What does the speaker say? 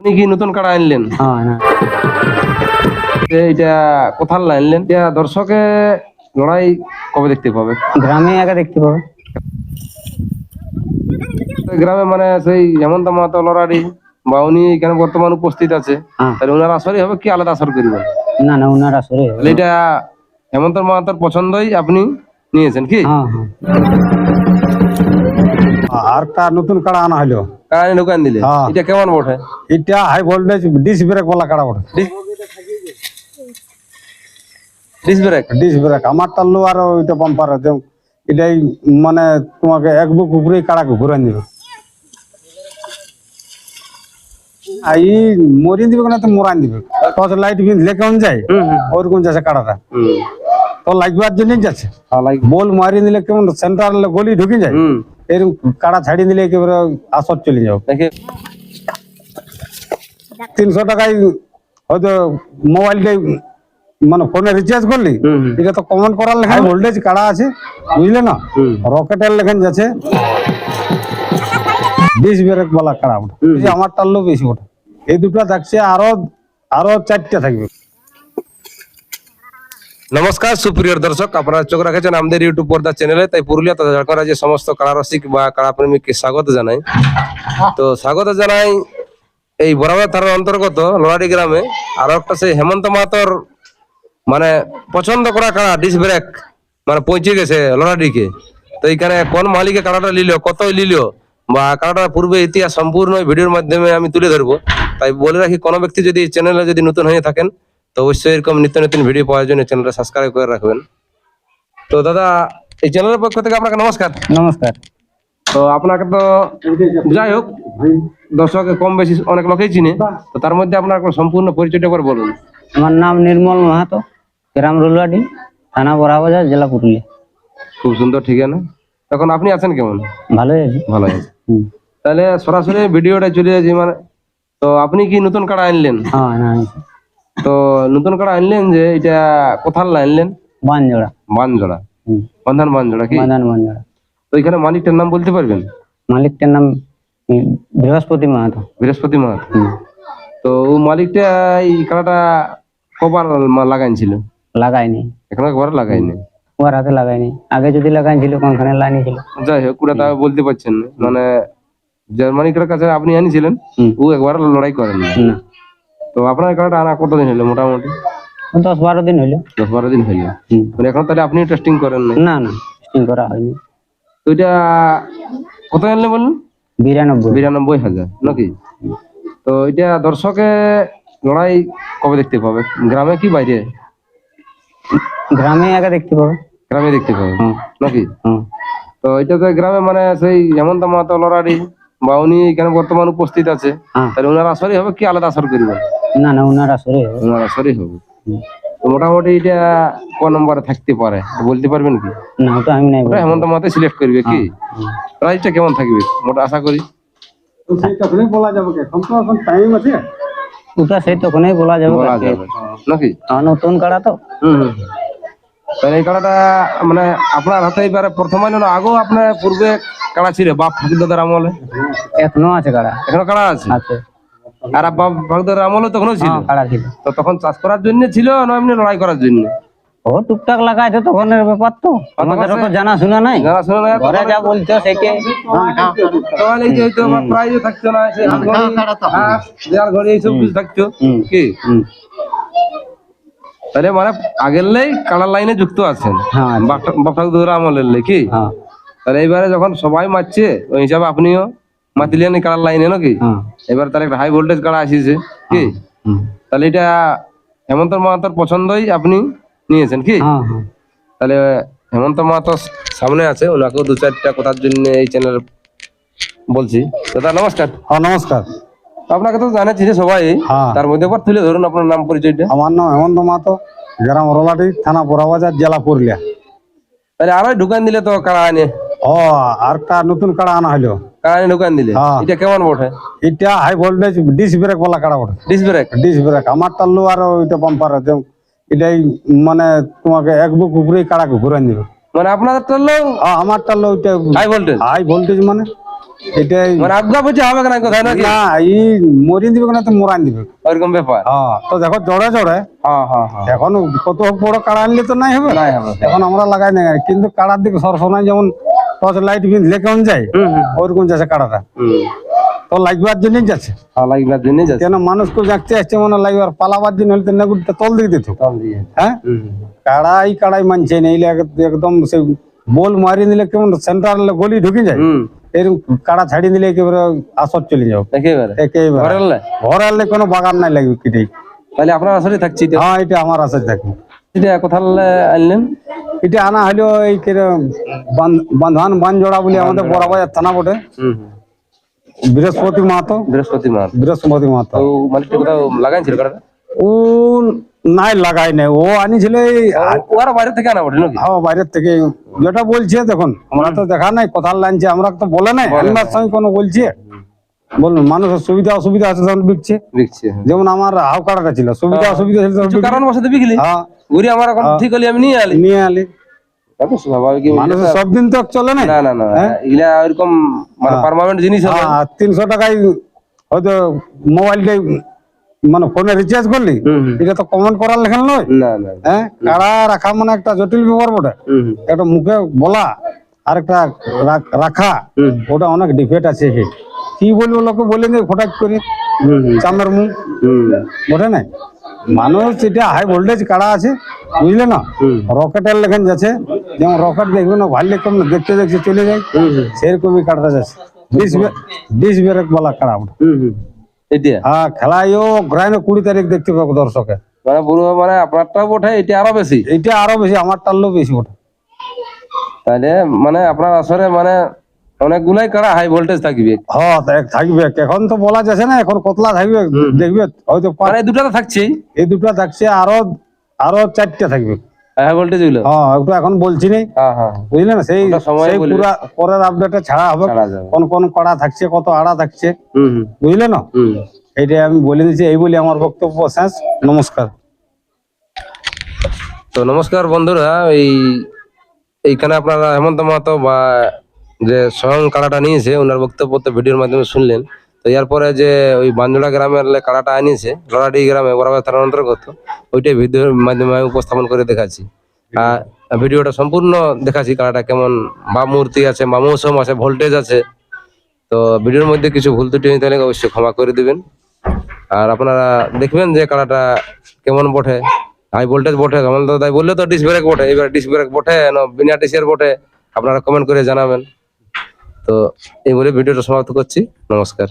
আপনি কি নতুন কাড়া আনলেন? হ্যাঁ না। এটা কোথার আনলেন? এটা দর্শকে লড়াই কবে দেখতে পাবে? গ্রামে আগে দেখতে পাবে। গ্রামে মানে সেই হেমন্ত মাহাতো লড়ারি বা উনি এখানে বর্তমান উপস্থিত আছে হ্যাঁ। তাহলে ওনার আসরই হবে কি আলাদা আসর করবেন না না ওনার আসরে হবে। এটা হেমন্ত মাহাতোর পছন্দই আপনি নিয়েছেন কি? হ্যাঁ হ্যাঁ। আর একটা নতুন কাড়া আনা হলো। কারণ দোকান দিলে? হ্যাঁ। এটা কেমন বটে? এটা হাই ভোল্টেজ ডিস ব্রেক বলা কাড়া বটে। ডিস ব্রেক ডিস ব্রেক আমার টাল্লু আর ওইটা পাম্পার এটাই মানে তোমাকে এক বুক উপরেই কাড়াকে ঘুরান দিবে আর ই মরিয়ে দিবে না তো মোরান দিবে। টর্চ লাইট বিঁধলে কেমন যায়? ওরকম যাচ্ছে কাড়াটা। তো লাগবার জন্যই যাচ্ছে। ভালো বল মারিয়ে দিলে কেমন? সেন্টার গলি ঢুকে যায়। এরকম কাড়া ছাড়িয়ে দিলে একেবারে আসর চলে যাও। দেখি। তিনশো টাকায় হয়তো মোবাইলটাই মানে ফোনে রিচার্জ করলি। এটা তো কমন করার লেখা ভোল্টেজ কাড়া আছে বুঝলে না? রকেটের লেখান যাচ্ছে বিশ ব্রেক বলা কাড়া ওটা। আমার টাললো বেশি ওটা। এই দুটো থাকছে আরও আরও চারটে থাকবে। নমস্কার, সুপ্রিয় দর্শক, আপনারা চোখ রাখেছেন আমাদের ইউটিউব পর্দা চ্যানেলে, তাই পুরুলিয়া তথা ঝাড়খণ্ড রাজ্যের সমস্ত কাড়া রসিক বা কাড়া স্বাগত জানাই। তো স্বাগত জানাই এই বরাবর থানার অন্তর্গত লোহারি গ্রামে। আরও একটা সেই হেমন্ত মাহাতর মানে পছন্দ করা কাড়া ডিস ব্রেক মানে পৌঁছে গেছে লোহারিকে তো এইখানে কোন মালিকে কাড়াটা নিল কত নিল, বা কাড়াটার পূর্বে ইতিহাস সম্পূর্ণ ভিডিওর মাধ্যমে আমি তুলে ধরবো। তাই বলে রাখি, কোনো ব্যক্তি যদি চ্যানেলে যদি নতুন হয়ে থাকেন তো অবশ্যই এরকম নিত্য নতুন ভিডিও পাওয়ার জন্য চ্যানেলটা সাবস্ক্রাইব করে রাখবেন। তো দাদা এই চ্যানেলের পক্ষ থেকে আপনাকে নমস্কার। নমস্কার। তো আপনাকে তো যাই হোক দর্শক কম বেশি অনেক লোকেই চিনে। তো তার মধ্যে আপনার সম্পূর্ণ পরিচয়টা একবার বলুন। আমার নাম নির্মল মাহাতো গ্রাম রুলুয়াডি থানা বড়াবাজার জেলা পুরুলিয়া। খুব সুন্দর ঠিকানা। এখন আপনি আছেন কেমন? ভালোই আছি। ভালো আছে। তাহলে সরাসরি ভিডিওটা চলে যাচ্ছি মানে তো আপনি কি নতুন কাড়া আনলেন? হ্যাঁ। তো নতুন কাড়া আনলেন যে এটা কোথার আনলেন বানজোড়া। বানজোড়া। বন্ধন বানজোড়া কি? বাঁধান বানজোড়া। তো এখানে মালিকটার নাম বলতে পারবেন? মালিকটার নাম বৃহস্পতি মাহাতো। বৃহস্পতি মাহাত। তো ও মালিকটা এই কাড়াটা কবার লাগাইছিল? লাগাইনি এখন একবার লাগাইনি ওর হাতে লাগাইনি আগে যদি লাগাইছিল কোনখানে লাইনি ছিল? যাই হোক ওটা বলতে পারছেন মানে জার্মানিকার কাছে আপনি আনিছিলেন ও একবার লড়াই করেন না। তো আপনার কাড়াটা আনা কতদিন হলো মোটামুটি? দশ বারো দিন হইল। দশ বারো দিন হলো মানে এখন তাহলে আপনি টেস্টিং করেন না না না টেস্টিং করা হয়নি। তো এটা কত আনলে বললেন বিরানব্বই। বিরানব্বই হাজার নাকি? তো এটা দর্শকে লড়াই কবে দেখতে পাবে? গ্রামে কি বাইরে? গ্রামে আগে দেখতে পাবে। গ্রামে দেখতে পাবে নাকি? তো এটা তো গ্রামে মানে সেই হেমন্ত মাহাতো লড়ারি বা উনি এখানে বর্তমান উপস্থিত আছে। হ্যাঁ। তাহলে ওনার আসরই হবে কি আলাদা আসর করবেন? না না ওনার আসরে হবে ওনার আসরই হবে মোটামুটি এটা ক নম্বরে থাকতে পারে বলতে পারবেন কি? না ওটা আমি নাই বলব। হেমন্ত মাহাতো সিলেক্ট করবে কি? প্রাইসটা কেমন থাকবে? মোটা আশা করি। তখনই বলা যাবে এখন তো এখন টাইম আছে। ওটা সেই তখনই বলা যাবে বলা কাকে। যাবে। নাকি? নতুন কাড়া তো। হুম। তাহলে এই কাড়াটা মানে আপনার হাতে এবারে প্রথম আইন না? আগেও আপনার পূর্বে কাড়া ছিল বাপ ঠাকুর দাদার আমলে? এখনও আছে কাড়া। এখনও কাড়া আছে? আছে। আর ঠাকুর দাদার তখনও ছিল। হ্যাঁ কাড়া ছিল? তো তখন চাষ করার জন্য ছিল না এমনি লড়াই করার জন্য? ও টুকটাক লাগাইছে তখনের ব্যাপার তো। আমাদের তো জানা শোনা নাই? জানা শোনা নাই। ঘরে যা বলতো সেকে। তখন এই যে হয়তো আমার প্রাইজও থাকতো না সে দেয়াল ঘড়ি এইসব কিছু থাকতো। কি? হুম। তাহলে মানে আগের লাই কালার লাইনে যুক্ত আছেন। হ্যাঁ বাপ ঠাকুর আমলের লাই কি? হ্যাঁ। তাহলে এইবারে যখন সবাই মারছে ওই হিসাবে আপনিও মাতিলেন এই কালার লাইনে নাকি? হ্যাঁ। এবার তাহলে একটা হাই ভোল্টেজ কাড়া আসিছে কি? তাহলে এটা হেমন্ত মাহাতোর পছন্দই আপনি নিয়েছেন কি? হ্যাঁ হ্যাঁ। তাহলে হেমন্ত মাহাতো সামনে আছে ওনাকেও দু চারটা কথার জন্য এই চ্যানেল বলছি। দাদা নমস্কার। হ্যাঁ নমস্কার। আপনাকে তো জানাচ্ছি যে সবাই হ্যাঁ। তার মধ্যে আবার তুলে ধরুন আপনার নাম পরিচয়টা। আমার নাম হেমন্ত মাহাতো গ্রাম রোলাটি থানা বড়াবাজার জেলা পুরুলিয়া। তাহলে আরও ঢুকান দিলে তো কারা আনে? ও আর একটা নতুন কাড়া আনা হলো কাড়া ঢুকান দিলে? হ্যাঁ। এটা কেমন বটে? এটা হাই ভোল্টেজ ডিস ব্রেক বলা কাড়া বটে। ডিস ব্রেক ডিস ব্রেক আমার টাল্লু আর ওইটা পাম্পার এটাই মানে তোমাকে এক বুক উপরেই কাড়াকে ঘুরান দিবে মানে আপনাদের আ- আমার টাল্লু ওইটা হাই ভোল্টেজ হাই ভোল্টেজ মানে। এটাই মানে আজ্ঞা বুঝে হবে না কোথায় নাকি? না এই মরিয়ে দিবে না তো মোরান দিবে। ওইরকম ব্যাপার। হ্যাঁ তো দেখো জড়ে জড়ে। হ্যাঁ হ্যাঁ হ্যাঁ। এখন কত বড় কাড়া আনলে তো নাই হবে। নাই হবে। এখন আমরা লাগাই না কিন্তু কাড়ার দিকে সরসনাই যেমন টর্চ লাইট বিঁধলে কেমন যায়? হুম হুম। ওরকম যাচ্ছে হুম। তো লাগবার জন্যই যাচ্ছে। হ্যাঁ লাগবার জন্য যাচ্ছে। কেন মানুষকে দেখতে আসছে মনে লাগবার পালাবার জন্য হলে নেগুড়টা তল দিকে দিত। হ্যাঁ। কাড়াই কাড়াই মানছে না এইলে একদম সে বল মারি নিলে কেমন সেন্টার গলি ঢুকে যায়। এরকম কাড়া ছাড়িয়ে দিলে একেবারে আসর চলে যাও একেবারে। একেবারে। ঘরে এলে? আনলে কোনো বাগান নাই লাগবে কিটাই। তাহলে আপনার আসলে থাকছি হ্যাঁ এটা আমার আশা থাকবে। এটা কোথায় আনলেন? এটা আনা হলো এই বান্ধান বানজোড়া বলে আমাদের বড়বাজার থানা বটে। বৃহস্পতি মাহাতো। বৃহস্পতি মাস বৃহস্পতি মাহাতো। মালিকটা কোথাও লাগাইছিল ও নাই লাগাই নাই। ও আনিছিল এই ওরা বাইরে থেকে আনা বটে নাকি? হাওয়া বাইরের থেকে। যেটা বলছে দেখুন আমরা তো দেখা নাই কোথার লাইনছে আমরা তো বলে নাই আনবার সঙ্গে কোনো বলছে। বলুন মানুষের সুবিধা অসুবিধা আছে তখন বিকছে। বিকছে হ্যাঁ। যেমন আমার হাও কাটাটা ছিল সুবিধা অসুবিধা ছিল। কারণ বসাতে বিকলি। হ্যাঁ। ঘুরে আমার ঠিক হলি আমি নিয়ে আলি। নিয়ে আলি। স্বাভাবিক মানুষের সব দিন তো চলে না। না না না এগুলা ওইরকম মানে পার্মানেন্ট জিনিস হবে হ্যাঁ তিনশো টাকায় হয়তো মোবাইলটাই মানে ফোনে রিচার্জ করলি। এটা তো কমেন্ট করার লেখান নয়। হ্যাঁ? কাড়া রাখা মানে একটা জটিল ব্যাপার বটে। একটা মুখে বলা আর একটা রাখ- ওটা অনেক ডিফেক্ট আছে কি বলব লোকে বলে ফটাক করে। চামের মুখ। বটে না? মানুষ এটা হাই ভোল্টেজ কাড়া আছে বুঝলে না? রকেটের লেখান যাচ্ছে যেমন রকেট দেখবে না ভাল্লে কম না দেখতে দেখতে চলে যায়। সেরকমই কাড়াটা যাচ্ছে। ডিস ব্রেক বলা কাড়া ওটা। এটা হ্যাঁ খেলায়ও গ্রামে কুড়ি তারিখ দেখতে পাবো দর্শকে। মানে পুরো মানে আপনারটাও বটে এটা আরও বেশি? এইটা আরও বেশি আমার টাললেও বেশি ওটা তাহলে মানে আপনার আসরে মানে অনেকগুলাই কাড়া হাই ভোল্টেজ থাকবে। হ্যাঁ থাকবে। এখন তো বলা যাচ্ছে না এখন কতলা থাকবে? দেখবে হয়তো মানে এই দুটা তো থাকছেই। এই দুটো থাকছে আরও আরও চারটে থাকবে। হাই ভোল্টেজগুলো হ্যাঁ ওটা এখন বলছি নেই হ্যাঁ হ্যাঁ বুঝলে না? সেই সেই। পুরা পরের আপডেটে ছাড়া হবে। কোন কোন কড়া থাকছে কত আড়া থাকছে। বুঝলে না? হুম। এইটাই আমি বলে দিচ্ছি এই বলে আমার বক্তব্য শেষ। নমস্কার। তো নমস্কার বন্ধুরা এই এইখানে আপনারা হেমন্ত মাহাতো বা যে স্বয়ং কাড়াটা নিয়েছে, ওনার বক্তব্য তো ভিডিওর মাধ্যমে শুনলেন। তো এরপরে যে ওই বাঞ্জোড়া গ্রামের কাড়াটা আনিয়েছে, লড়াডি গ্রামে বরাবর থানার অন্তর্গত, ওইটাই ভিডিওর মাধ্যমে আমি উপস্থাপন করে দেখাচ্ছি। আর ভিডিওটা সম্পূর্ণ দেখাচ্ছি কাড়াটা কেমন বা মূর্তি আছে বা মৌসুম আছে, ভোল্টেজ আছে। তো ভিডিওর মধ্যে কিছু ভুল ত্রুটি হয়ে তাহলে অবশ্যই ক্ষমা করে দিবেন। আর আপনারা দেখবেন যে কাড়াটা কেমন বটে। হাই ভোল্টেজ বটে কেমন তো তাই বললে তো ডিস ব্রেক বটে, এবার ডিস ব্রেক বটে, না বিনা ডিসের বটে, আপনারা কমেন্ট করে জানাবেন। তো এই বলে ভিডিওটা সমাপ্ত করছি। নমস্কার।